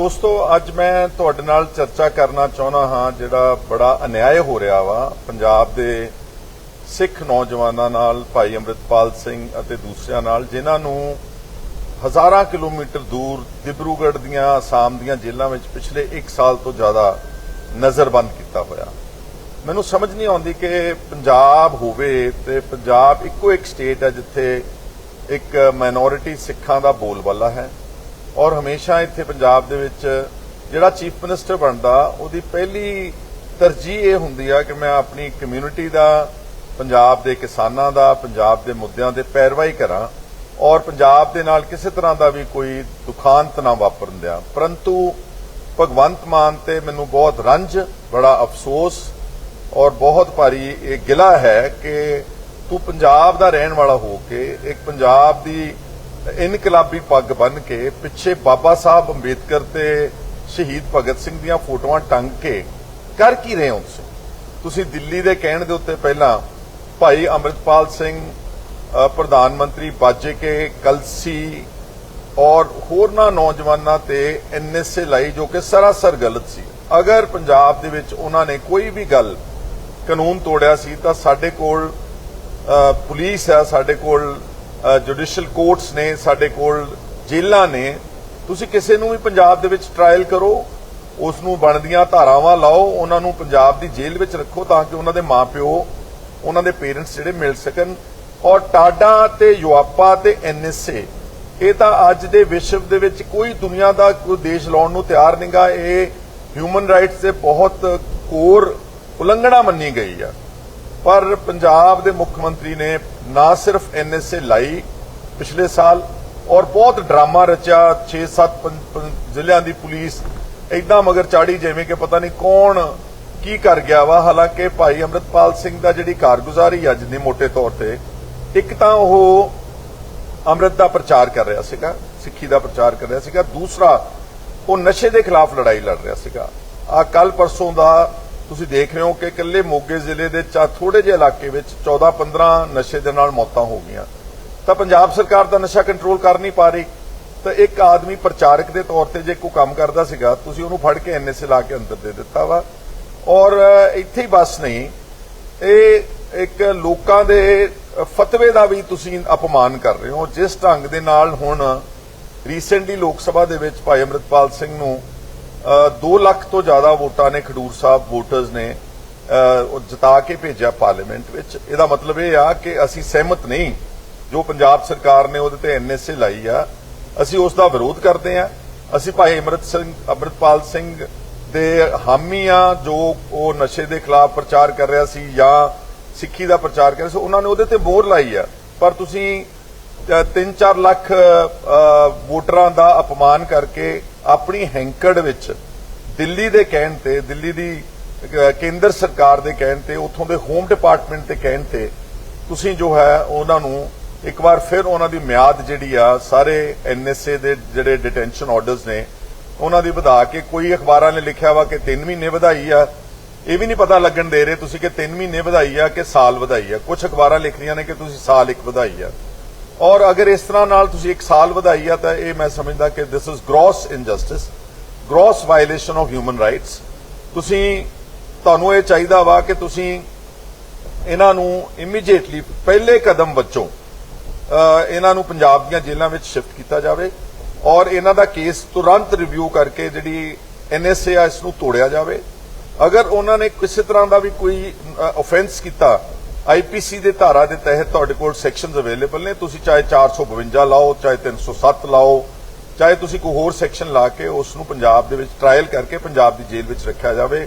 ਦੋਸਤੋ, ਅੱਜ ਮੈਂ ਤੁਹਾਡੇ ਨਾਲ ਚਰਚਾ ਕਰਨਾ ਚਾਹੁੰਦਾ ਹਾਂ, ਜਿਹੜਾ ਬੜਾ ਅਨਿਆਏ ਹੋ ਰਿਹਾ ਵਾ ਪੰਜਾਬ ਦੇ ਸਿੱਖ ਨੌਜਵਾਨਾਂ ਨਾਲ, ਭਾਈ ਅੰਮ੍ਰਿਤਪਾਲ ਸਿੰਘ ਅਤੇ ਦੂਸਰਿਆਂ ਨਾਲ, ਜਿਨ੍ਹਾਂ ਨੂੰ ਹਜ਼ਾਰਾਂ ਕਿਲੋਮੀਟਰ ਦੂਰ ਦਿਬਰੂਗੜ੍ਹ ਦੀਆਂ ਆਸਾਮ ਦੀਆਂ ਜੇਲ੍ਹਾਂ ਵਿੱਚ ਪਿਛਲੇ 1 ਸਾਲ ਤੋਂ ਜ਼ਿਆਦਾ ਨਜ਼ਰਬੰਦ ਕੀਤਾ ਹੋਇਆ। ਮੈਨੂੰ ਸਮਝ ਨਹੀਂ ਆਉਂਦੀ ਕਿ ਪੰਜਾਬ ਹੋਵੇ ਤੇ ਪੰਜਾਬ ਇੱਕੋ ਇੱਕ ਸਟੇਟ ਹੈ ਜਿੱਥੇ ਇੱਕ ਮਾਈਨੋਰਿਟੀ ਸਿੱਖਾਂ ਦਾ ਬੋਲਬਾਲਾ ਹੈ। ਔਰ ਹਮੇਸ਼ਾ ਇੱਥੇ ਪੰਜਾਬ ਦੇ ਵਿੱਚ ਜਿਹੜਾ ਚੀਫ ਮਿਨਿਸਟਰ ਬਣਦਾ, ਉਹਦੀ ਪਹਿਲੀ ਤਰਜੀਹ ਇਹ ਹੁੰਦੀ ਆ ਕਿ ਮੈਂ ਆਪਣੀ ਕਮਿਊਨਿਟੀ ਦਾ, ਪੰਜਾਬ ਦੇ ਕਿਸਾਨਾਂ ਦਾ, ਪੰਜਾਬ ਦੇ ਮੁੱਦਿਆਂ ਦੇ ਪੈਰਵਾਈ ਕਰਾਂ ਔਰ ਪੰਜਾਬ ਦੇ ਨਾਲ ਕਿਸੇ ਤਰ੍ਹਾਂ ਦਾ ਵੀ ਕੋਈ ਦੁਖਾਂਤ ਨਾ ਵਾਪਰਨ ਦਿਆਂ। ਪਰੰਤੂ ਭਗਵੰਤ ਮਾਨ ਤੇ ਮੈਨੂੰ ਬਹੁਤ ਰੰਜ, ਬੜਾ ਅਫਸੋਸ ਔਰ ਬਹੁਤ ਭਾਰੀ ਇਹ ਗਿਲਾ ਹੈ ਕਿ ਤੂੰ ਪੰਜਾਬ ਦਾ ਰਹਿਣ ਵਾਲਾ ਹੋ ਕੇ ਇੱਕ ਪੰਜਾਬ ਦੀ ਇਨਕਲਾਬੀ ਪੱਗ ਬੰਨ ਕੇ ਪਿੱਛੇ ਬਾਬਾ ਸਾਹਿਬ ਅੰਬੇਦਕਰ ਤੇ ਸ਼ਹੀਦ ਭਗਤ ਸਿੰਘ ਦੀਆਂ ਫੋਟੋਆਂ ਟੰਗ ਕੇ ਕਰ ਕੀ ਰਹੇ ਹੋ ਤੁਸੀਂ? ਤੁਸੀਂ ਦਿੱਲੀ ਦੇ ਕਹਿਣ ਦੇ ਉੱਤੇ ਪਹਿਲਾਂ ਭਾਈ ਅੰਮ੍ਰਿਤਪਾਲ ਸਿੰਘ ਪ੍ਰਧਾਨ ਮੰਤਰੀ ਬਾਜੇ ਕੇ, ਕਲਸੀ ਔਰ ਹੋਰਨਾਂ ਨੌਜਵਾਨਾਂ ਤੇ ਐਨਐਸਏ ਲਾਈ ਜੋ ਕਿ ਸਰਾਸਰ ਗਲਤ ਸੀ। ਅਗਰ ਪੰਜਾਬ ਦੇ ਵਿੱਚ ਉਹਨਾਂ ਨੇ ਕੋਈ ਵੀ ਗੱਲ ਕਾਨੂੰਨ ਤੋੜਿਆ ਸੀ ਤਾਂ ਸਾਡੇ ਕੋਲ ਪੁਲਿਸ ਹੈ, ਸਾਡੇ ਕੋਲ ਜੁਡੀਸ਼ੀਅਲ ਕੋਰਟਸ ਨੇ ਸਾਡੇ ਕੋਲ ਜੇਲ੍ਹਾਂ ਨੇ। ਤੁਸੀਂ ਕਿਸੇ ਨੂੰ ਵੀ ਪੰਜਾਬ ਦੇ ਵਿੱਚ ਟ੍ਰਾਇਲ ਕਰੋ ਉਸ ਨੂੰ ਬਣਦੀਆਂ ਧਾਰਾਵਾਂ ਲਾਓ, ਉਹਨਾਂ ਨੂੰ ਪੰਜਾਬ ਦੀ ਜੇਲ੍ਹ ਵਿੱਚ ਰੱਖੋ ਤਾਂ ਕਿ ਉਹਨਾਂ ਦੇ ਮਾਪਿਓ, ਉਹਨਾਂ ਦੇ ਪੇਰੈਂਟਸ ਜਿਹੜੇ ਮਿਲ ਸਕਣ। ਔਰ ਟਾਡਾ ਤੇ ਯੂਆਪਾ ਤੇ ਐਨਐਸਏ ਇਹ ਤਾਂ ਅੱਜ ਦੇ ਵਿਸ਼ਵ ਦੇ ਵਿੱਚ ਕੋਈ ਦੁਨੀਆ ਦਾ ਕੋਈ ਦੇਸ਼ ਲਾਉਣ ਨੂੰ ਤਿਆਰ ਨਹੀਂਗਾ ਇਹ ਹਿਊਮਨ ਰਾਈਟਸ ਦੇ ਬਹੁਤ ਕੋਰ ਉਲੰਘਣਾ ਮੰਨੀ ਗਈ ਆ। ਪਰ ਪੰਜਾਬ ਦੇ ਮੁੱਖ ਮੰਤਰੀ ਨੇ ਨਾ ਸਿਰਫ ਐਨਐਸਏ ਲਾਈ ਪਿਛਲੇ ਸਾਲ ਔਰ ਬਹੁਤ ਡਰਾਮਾ ਰਚਿਆ 6-7 ਜ਼ਿਲ੍ਹਿਆਂ ਦੀ ਪੁਲਿਸ ਇਦਾਂ ਮਗਰ ਚਾੜੀ, ਜਿਵੇਂ ਕਿ ਪਤਾ ਨਹੀਂ ਕੌਣ ਕੀ ਕਰ ਗਿਆ ਵਾ। ਹਾਲਾਂਕਿ ਭਾਈ ਅੰਮ੍ਰਿਤਪਾਲ ਸਿੰਘ ਦਾ ਜਿਹੜੀ ਕਾਰਗੁਜ਼ਾਰੀ ਆ ਜਿੰਨੇ ਮੋٹے ਤੌਰ ਤੇ, ਇੱਕ ਤਾਂ ਉਹ ਅੰਮ੍ਰਿਤ ਦਾ ਪ੍ਰਚਾਰ ਕਰ ਰਿਹਾ ਸੀਗਾ, ਸਿੱਖੀ ਦਾ ਪ੍ਰਚਾਰ ਕਰ ਰਿਹਾ ਸੀਗਾ। ਦੂਸਰਾ, ਉਹ ਨਸ਼ੇ ਦੇ ਖਿਲਾਫ ਲੜਾਈ ਲੜ ਰਿਹਾ ਸੀਗਾ। ਆ ਕੱਲ ਪਰਸੋਂ ਦਾ ਤੁਸੀਂ ਦੇਖ ਰਹੇ ਹੋ ਕਿ ਇਕੱਲੇ ਮੋਗੇ ਜ਼ਿਲ੍ਹੇ ਦੇ ਚਾ ਥੋੜੇ ਜਿਹੇ ਇਲਾਕੇ ਵਿੱਚ 14-15 ਨਸ਼ੇ ਦੇ ਨਾਲ ਮੌਤਾਂ ਹੋ ਗਈਆਂ। ਤਾਂ ਪੰਜਾਬ ਸਰਕਾਰ ਦਾ ਨਸ਼ਾ ਕੰਟਰੋਲ ਕਰ ਨਹੀਂ ਪਾ ਰਹੀ। ਤਾਂ ਇੱਕ ਆਦਮੀ ਪ੍ਰਚਾਰਕ ਦੇ ਤੌਰ ਤੇ ਜੇ ਕੋਈ ਕੰਮ ਕਰਦਾ ਸੀਗਾ, ਤੁਸੀਂ ਉਹਨੂੰ ਫੜ ਕੇ ਐਨਐਸਏ ਲਾ ਕੇ ਅੰਦਰ ਦੇ ਦਿੱਤਾ ਵਾ। ਔਰ ਇੱਥੇ ਹੀ ਬਸ ਨਹੀਂ, ਇਹ ਇੱਕ ਲੋਕਾਂ ਦੇ ਫਤਵੇ ਦਾ ਵੀ ਤੁਸੀਂ ਅਪਮਾਨ ਕਰ ਰਹੇ ਹੋ। ਜਿਸ ਢੰਗ ਦੇ ਨਾਲ ਹੁਣ ਰੀਸੈਂਟਲੀ ਲੋਕ ਸਭਾ ਦੇ ਵਿੱਚ ਭਾਈ ਅਮਰਿਤਪਾਲ ਸਿੰਘ ਨੂੰ 2 ਲੱਖ ਤੋਂ ਜ਼ਿਆਦਾ ਵੋਟਾਂ ਨੇ ਖਡੂਰ ਸਾਹਿਬ ਵੋਟਰਸ ਨੇ ਅ, ਜਿਤਾ ਕੇ ਭੇਜਿਆ ਪਾਰਲੀਮੈਂਟ ਵਿੱਚ। ਇਹਦਾ ਮਤਲਬ ਇਹ ਆ ਕਿ ਅਸੀਂ ਸਹਿਮਤ ਨਹੀਂ। ਜੋ ਪੰਜਾਬ ਸਰਕਾਰ ਨੇ ਉਹਦੇ ਤੇ ਐਨਐਸਏ ਲਾਈ ਆ ਅਸੀਂ ਉਸ ਦਾ ਵਿਰੋਧ ਕਰਦੇ ਆ। ਅਸੀਂ ਭਾਈ ਅਮਰਿਤ ਸਿੰਘ ਅਮਰਿਤਪਾਲ ਸਿੰਘ ਦੇ ਹਾਮੀ ਆ ਜੋ ਉਹ ਨਸ਼ੇ ਦੇ ਖਿਲਾਫ ਪ੍ਰਚਾਰ ਕਰ ਰਿਹਾ ਸੀ ਜਾਂ ਸਿੱਖੀ ਦਾ ਪ੍ਰਚਾਰ ਕਰ ਰਿਹਾ ਸੀ ਉਹਨਾਂ ਨੇ ਉਹਦੇ ਤੇ ਮੋਹਰ ਲਾਈ ਆ। ਪਰ ਤੁਸੀਂ 3-4 ਲੱਖ ਵੋਟਰਾਂ ਦਾ ਅਪਮਾਨ ਕਰਕੇ ਆਪਣੀ ਹੈਂਕੜ ਵਿੱਚ ਦਿੱਲੀ ਦੇ ਕਹਿਣ ਤੇ, ਦਿੱਲੀ ਦੀ ਕੇਂਦਰ ਸਰਕਾਰ ਦੇ ਕਹਿਣ ਤੇ, ਉੱਥੋਂ ਦੇ ਹੋਮ ਡਿਪਾਰਟਮੈਂਟ ਦੇ ਕਹਿਣ ਤੇ ਤੁਸੀਂ ਜੋ ਹੈ ਉਹਨਾਂ ਨੂੰ ਇੱਕ ਵਾਰ ਫਿਰ ਉਹਨਾਂ ਦੀ ਮਿਆਦ ਜਿਹੜੀ ਆ, ਸਾਰੇ ਐਨਐਸਏ ਦੇ ਜਿਹੜੇ ਡਿਟੈਂਸ਼ਨ ਆਰਡਰਸ ਨੇ, ਉਹਨਾਂ ਦੀ ਵਧਾ ਕੇ ਕੋਈ ਅਖਬਾਰਾਂ ਨੇ ਲਿਖਿਆ ਵਾ ਕਿ 3 ਮਹੀਨੇ ਵਧਾਈ ਆ। ਇਹ ਵੀ ਨਹੀਂ ਪਤਾ ਲੱਗਣ ਦੇ ਰਹੇ ਤੁਸੀਂ ਕਿ 3 ਮਹੀਨੇ ਵਧਾਈ ਆ ਕਿ ਸਾਲ ਵਧਾਈ ਆ। ਕੁਝ ਅਖਬਾਰਾਂ ਲਿਖ ਰਹੀਆਂ ਨੇ ਕਿ ਤੁਸੀਂ ਸਾਲ ਇੱਕ ਵਧਾਈ ਆ। ਔਰ ਅਗਰ ਇਸ ਤਰ੍ਹਾਂ ਨਾਲ ਤੁਸੀਂ ਇੱਕ ਸਾਲ ਵਧਾਈ ਆ, ਤਾਂ ਇਹ ਮੈਂ ਸਮਝਦਾ ਕਿ this is gross injustice gross violation of human rights ਤੁਸੀਂ, ਤੁਹਾਨੂੰ ਇਹ ਚਾਹੀਦਾ ਵਾ ਕਿ ਤੁਸੀਂ ਇਹਨਾਂ ਨੂੰ ਇਮੀਡੀਏਟਲੀ ਪਹਿਲੇ ਕਦਮ ਵਜੋਂ ਇਹਨਾਂ ਨੂੰ ਪੰਜਾਬ ਦੀਆਂ ਜੇਲ੍ਹਾਂ ਵਿੱਚ ਸ਼ਿਫਟ ਕੀਤਾ ਜਾਵੇ ਔਰ ਇਹਨਾਂ ਦਾ ਕੇਸ ਤੁਰੰਤ ਰਿਵਿਊ ਕਰਕੇ ਜਿਹੜੀ ਐਨਐਸਏ ਆ, ਇਸ ਨੂੰ ਤੋੜਿਆ ਜਾਵੇ। ਅਗਰ ਉਹਨਾਂ ਨੇ ਕਿਸੇ ਤਰ੍ਹਾਂ ਦਾ ਵੀ ਕੋਈ ਆਫੈਂਸ ਕੀਤਾ ਆਈਪੀਸੀ ਦੇ ਧਾਰਾ ਦੇ ਤਹਿਤ ਤੁਹਾਡੇ ਕੋਲ ਸੈਕਸ਼ਨਸ ਅਵੇਲੇਬਲ ਨੇ। ਤੁਸੀਂ ਚਾਹੇ 452 ਲਾਓ, ਚਾਹੇ 307 ਲਾਓ, ਚਾਹੇ ਤੁਸੀਂ ਕੋਈ ਹੋਰ ਸੈਕਸ਼ਨ ਲਾ ਕੇ ਉਸ ਨੂੰ ਪੰਜਾਬ ਦੇ ਵਿੱਚ ਟ੍ਰਾਇਲ ਕਰਕੇ ਪੰਜਾਬ ਦੀ ਜੇਲ੍ਹ ਵਿੱਚ ਰੱਖਿਆ ਜਾਵੇ।